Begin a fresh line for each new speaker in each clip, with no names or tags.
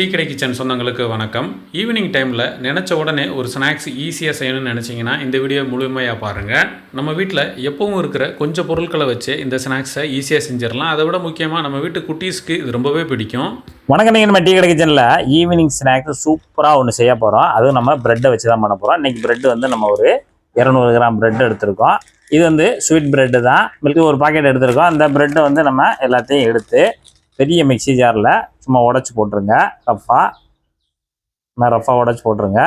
Tea கடை kitchen சொந்தங்களுக்கு வணக்கம். ஈவினிங் டைமில் நினச்ச உடனே ஒரு ஸ்நாக்ஸ் ஈஸியாக செய்யணும்னு நினச்சிங்கன்னா இந்த வீடியோ முழுமையாக பாருங்கள் நம்ம வீட்டில் எப்பவும் இருக்கிற கொஞ்சம் பொருட்களை வச்சு இந்த ஸ்நாக்ஸை ஈஸியாக செஞ்சிடலாம். அதை விட முக்கியமாக நம்ம வீட்டு குட்டீஸ்க்கு இது ரொம்பவே பிடிக்கும்.
வணக்கம் நீங்கள் நம்ம டீ கடை கிச்சனில் ஈவினிங் ஸ்நாக்ஸ் சூப்பராக ஒன்று செய்ய போகிறோம் அதுவும் நம்ம ப்ரெட்டை வச்சு தான் பண்ண போகிறோம் இன்றைக்கி ப்ரெட் வந்து நம்ம ஒரு இரநூறு கிராம் ப்ரெட் எடுத்திருக்கோம். இது வந்து ஸ்வீட் ப்ரெட்டு தான். மில்க் ஒரு பாக்கெட் எடுத்திருக்கோம். அந்த ப்ரெட்டை வந்து நம்ம எல்லாத்தையும் எடுத்து பெரிய மிக்ஸி ஜாரில் சும்மா உடச்சி போட்டுருங்க. ரஃபாக நான் ரஃபாக உடச்சி போட்டுருங்க.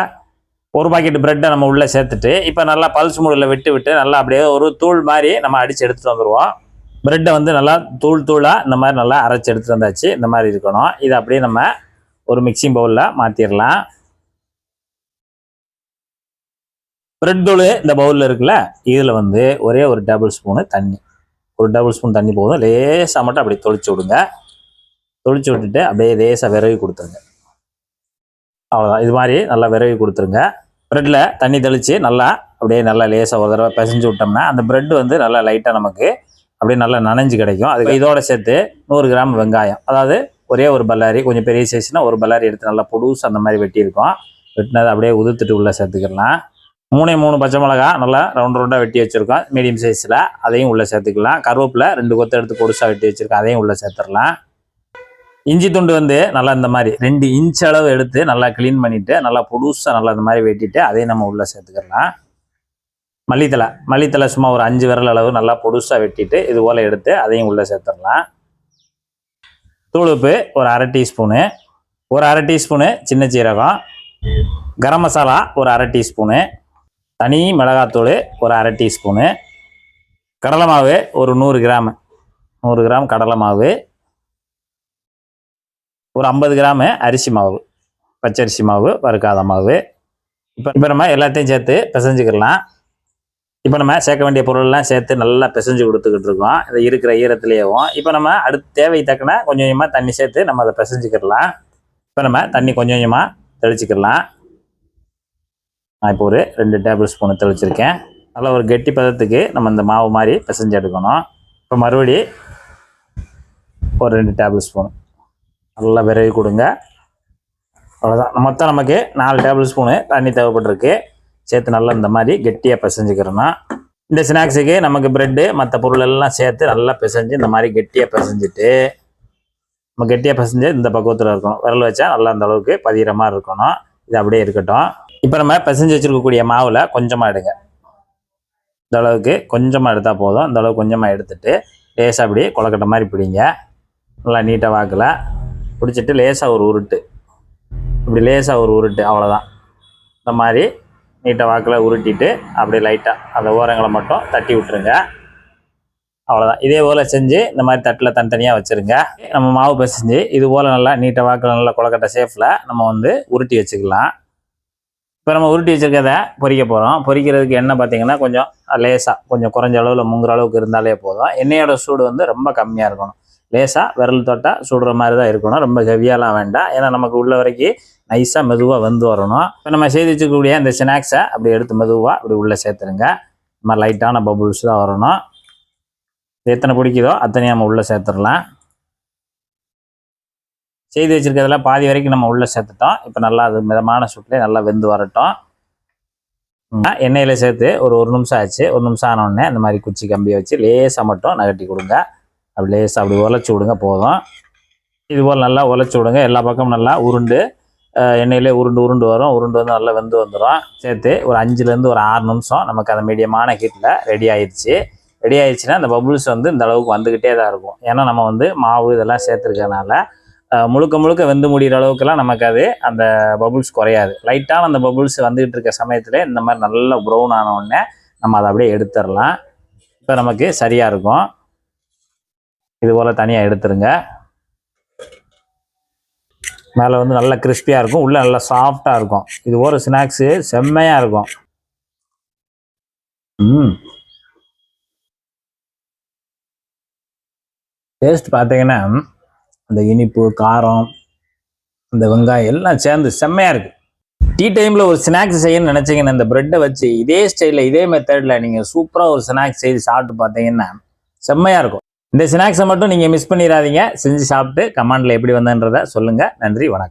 ஒரு பாக்கெட் ப்ரெட்டை நம்ம உள்ளே சேர்த்துட்டு இப்போ நல்லா பல்ஸ் மூடில் விட்டு விட்டு நல்லா அப்படியே ஒரு தூள் மாதிரி நம்ம அடித்து எடுத்துகிட்டு வந்துடுவோம் ப்ரெட்டை வந்து நல்லா தூள் தூளாக இந்த மாதிரி நல்லா அரைச்சி எடுத்துகிட்டு வந்தாச்சு. இந்த மாதிரி இருக்கணும். இதை அப்படியே நம்ம ஒரு மிக்சிங் பவுலில் மாற்றிடலாம் ப்ரெட் தூள் இந்த பவுலில் இருக்குல்ல இதில் வந்து ஒரே ஒரு டேபிள் ஸ்பூனு தண்ணி. ஒரு டேபிள் ஸ்பூன் தண்ணி போதும். லேசாக மட்டும் அப்படி தொளிச்சு விடுங்க. தொளிச்சு விட்டுட்டு அப்படியே லேசாக விரவி கொடுத்துருங்க. அவ்வளோதான் இது மாதிரி நல்லா விரவி கொடுத்துருங்க. ப்ரெட்டில் தண்ணி தெளித்து நல்லா அப்படியே நல்லா லேசாக ஒரு தடவை பிசைஞ்சு விட்டோம்னா அந்த ப்ரெட் வந்து நல்லா லைட்டாக நமக்கு அப்படியே நல்லா நனைஞ்சு கிடைக்கும். அதுக்கு இதோடு சேர்த்து நூறு கிராம் வெங்காயம். அதாவது ஒரே ஒரு பல்லாரி கொஞ்சம் பெரிய சைஸ்னால் ஒரு பல்லாரி எடுத்து நல்லா பொடுசு அந்த மாதிரி வெட்டியிருக்கோம். வெட்டினதை அப்படியே உதுத்துட்டு உள்ளே சேர்த்துக்கலாம். மூணே மூணு பச்சை மிளகா நல்லா ரவுண்ட் ரவுண்டாக வெட்டி வச்சுருக்கோம். மீடியம் சைஸில் அதையும் உள்ளே சேர்த்துக்கலாம். கருவேப்பில் ரெண்டு கொத்து எடுத்து பொடுசாக வெட்டி வச்சுருக்கோம். அதையும் உள்ளே சேர்த்துடலாம். இஞ்சி துண்டு வந்து நல்லா இந்த மாதிரி ரெண்டு இன்ச் அளவு எடுத்து நல்லா க்ளீன் பண்ணிவிட்டு நல்லா புதுசாக நல்லா இந்த மாதிரி வெட்டிட்டு அதையும் நம்ம உள்ளே சேர்த்துக்கலாம். மல்லித்தலை மல்லித்தலை சும்மா ஒரு அஞ்சு விரல் அளவு நல்லா பொடுசாக வெட்டிட்டு இது போல் எடுத்து அதையும் உள்ளே சேர்த்துடலாம். தூளுப்பு ஒரு அரை டீஸ்பூனு ஒரு அரை டீஸ்பூனு சின்ன சீரகம் கரம் மசாலா ஒரு அரை டீஸ்பூனு தனி மிளகாத்தூள் ஒரு அரை டீஸ்பூனு கடலை மாவு ஒரு நூறு கிராம் நூறு கிராம் கடலை மாவு ஒரு ஐம்பது கிராமு அரிசி மாவு பச்சரிசி மாவு வறுக்காத மாவு. இப்போ இப்போ நம்ம எல்லாத்தையும் சேர்த்து பிசைஞ்சுக்கிடலாம். இப்போ நம்ம சேர்க்க வேண்டிய பொருள்லாம் சேர்த்து நல்லா பிசைஞ்சு கொடுத்துக்கிட்டு இருக்கோம். இதை இருக்கிற ஈரத்துலேயேவும். இப்போ நம்ம அடுத்து தேவை தக்கன கொஞ்சம் கொஞ்சமாக தண்ணி சேர்த்து நம்ம அதை பிசைஞ்சுக்கிடலாம். இப்போ நம்ம தண்ணி கொஞ்சம் கொஞ்சமாக தெளிச்சுக்கிடலாம். நான் இப்போ ஒரு ரெண்டு டேபிள் ஸ்பூனு தெளிச்சிருக்கேன். நல்லா ஒரு கெட்டி பதத்துக்கு நம்ம இந்த மாவு மாதிரி பிசைஞ்சு எடுக்கணும். இப்போ மறுபடி ஒரு ரெண்டு டேபிள் ஸ்பூன். நல்லா விரவி கொடுங்க. அவ்வளோதான் மொத்தம் நமக்கு நாலு டேபிள் ஸ்பூனு தண்ணி தேவைப்பட்டிருக்கு. சேர்த்து நல்லா இந்த மாதிரி கெட்டியாக பிசைஞ்சுக்கிறோன்னா இந்த ஸ்நாக்ஸுக்கு நமக்கு ப்ரெட்டு மற்ற பொருள் எல்லாம் சேர்த்து நல்லா பிசைஞ்சு இந்த மாதிரி கெட்டியாக பிசைஞ்சிட்டு நம்ம கெட்டியாக பிசைஞ்சு இந்த பக்குவத்தில் இருக்கணும். விரல் வச்சா நல்லா அந்த அளவுக்கு பதிகிற மாதிரி இருக்கணும். இது அப்படியே இருக்கட்டும். இப்போ நம்ம பிசைஞ்சு வச்சுருக்கக்கூடிய மாவில் கொஞ்சமாக எடுங்க. இந்த அளவுக்கு கொஞ்சமாக எடுத்தால் போதும். இந்த அளவுக்கு கொஞ்சமாக எடுத்துட்டு லேசாக அப்படியே கொலக்கட்டை மாதிரி பிடிங்க. நல்லா நீட்டாக வாக்கில். பிடிச்சிட்டு லேசாக ஒரு உருட்டு. இப்படி லேசாக ஒரு உருட்டு அவ்வளோதான் இந்த மாதிரி நீட்டாக வாக்கில் உருட்டிட்டு அப்படியே லைட்டாக அந்த ஓரங்களை மட்டும் தட்டி விட்டுருங்க. அவ்வளோதான் இதே போல் செஞ்சு இந்த மாதிரி தட்டில் தனித்தனியாக வச்சுருங்க. நம்ம மாவு பிசைஞ்சு இது போல் நல்லா நீட்டாக வாக்கில் நல்லா கொலக்கட்டை சேஃபில் நம்ம வந்து உருட்டி வச்சுக்கலாம். இப்போ நம்ம உருட்டி வச்சுருக்கதை பொறிக்க போகிறோம் பொறிக்கிறதுக்கு எண்ணெய் பார்த்தீங்கன்னா கொஞ்சம் லேசாக கொஞ்சம் குறைஞ்ச அளவில் முங்குற அளவுக்கு இருந்தாலே போதும். எண்ணெயோட சூடு வந்து ரொம்ப கம்மியாக இருக்கணும். லேசாக விரல் தொட்டால் சுடுற மாதிரி தான் இருக்கணும். ரொம்ப ஹெவியாலாம் வேண்டாம். ஏன்னா நமக்கு உள்ள வரைக்கும் நைஸாக மெதுவாக வந்து வரணும். இப்போ நம்ம செய்து வச்சுக்கக்கூடிய இந்த ஸ்நாக்ஸை அப்படி எடுத்து மெதுவாக அப்படி உள்ளே சேர்த்துருங்க. நம்ம லைட்டான பபுள்ஸ் தான் வரணும். இது எத்தனை பிடிக்குதோ அத்தனையும் நம்ம உள்ளே சேர்த்துடலாம். செய்து வச்சிருக்கிறதுல பாதி வரைக்கும் நம்ம உள்ளே சேர்த்துட்டோம். இப்போ நல்லா அது மிதமான சூட்டில் நல்லா வெந்து வரட்டும். எண்ணெயில் சேர்த்து ஒரு ஒரு நிமிஷம் ஆச்சு. ஒரு நிமிஷம் ஆனோடனே இந்த மாதிரி குச்சி கம்பியை வச்சு லேசாக மட்டும் நகட்டி கொடுங்க. அப்படி லேசாக அப்படி உலச்சி விடுங்க போதும். இது போல் நல்லா உலச்சி விடுங்க. எல்லா பக்கமும் நல்லா உருண்டு. எண்ணெயிலே உருண்டு உருண்டு வரும். உருண்டு வந்து நல்லா வெந்து வந்துடும் சேர்த்து ஒரு அஞ்சுலேருந்து ஒரு ஆறு நிமிஷம் நமக்கு அந்த மீடியமான ஹீட்டில் ரெடி ஆயிடுச்சு ரெடி ஆயிடுச்சுன்னா அந்த பபுள்ஸ் வந்து இந்த அளவுக்கு வந்துக்கிட்டே தான் இருக்கும். ஏன்னா நம்ம வந்து மாவு இதெல்லாம் சேர்த்துருக்கனால முழுக்க முழுக்க வெந்து முடிகிற அளவுக்குலாம் நமக்கு அது அந்த பபுள்ஸ் குறையாது. லைட்டான அந்த பபுள்ஸ் வந்துகிட்டு இருக்க சமயத்தில் இந்த மாதிரி நல்லா ப்ரௌன் ஆனவுடனே நம்ம அதை அப்படியே எடுத்துடலாம். இப்போ நமக்கு சரியாக இருக்கும். இது போல் தனியாக எடுத்துருங்க. மேலே வந்து நல்லா கிறிஸ்பியாக இருக்கும். உள்ளே நல்லா சாஃப்டாக இருக்கும். இது ஒரு ஸ்நாக்ஸு செம்மையாக இருக்கும். ம். டேஸ்ட் பார்த்தீங்கன்னா அந்த இனிப்பு காரம் அந்த வெங்காயம் எல்லாம் சேர்ந்து செம்மையாக இருக்குது டீ டைமில் ஒரு ஸ்நாக்ஸ் செய்யணும்னு நினச்சிங்கன்னா இந்த ப்ரெட்டை வச்சு இதே ஸ்டைலில் இதே மெத்தடில் நீங்கள் சூப்பராக ஒரு ஸ்நாக்ஸ் செய்து சாப்பிட்டு பார்த்தீங்கன்னா செம்மையாக இருக்கும். இந்த ஸ்நாக்ஸை மட்டும் நீங்கள் மிஸ் பண்ணிடாதீங்க. செஞ்சு சாப்பிட்டு கமெண்டில் எப்படி வந்தன்றதை சொல்லுங்கள் நன்றி வணக்கம்.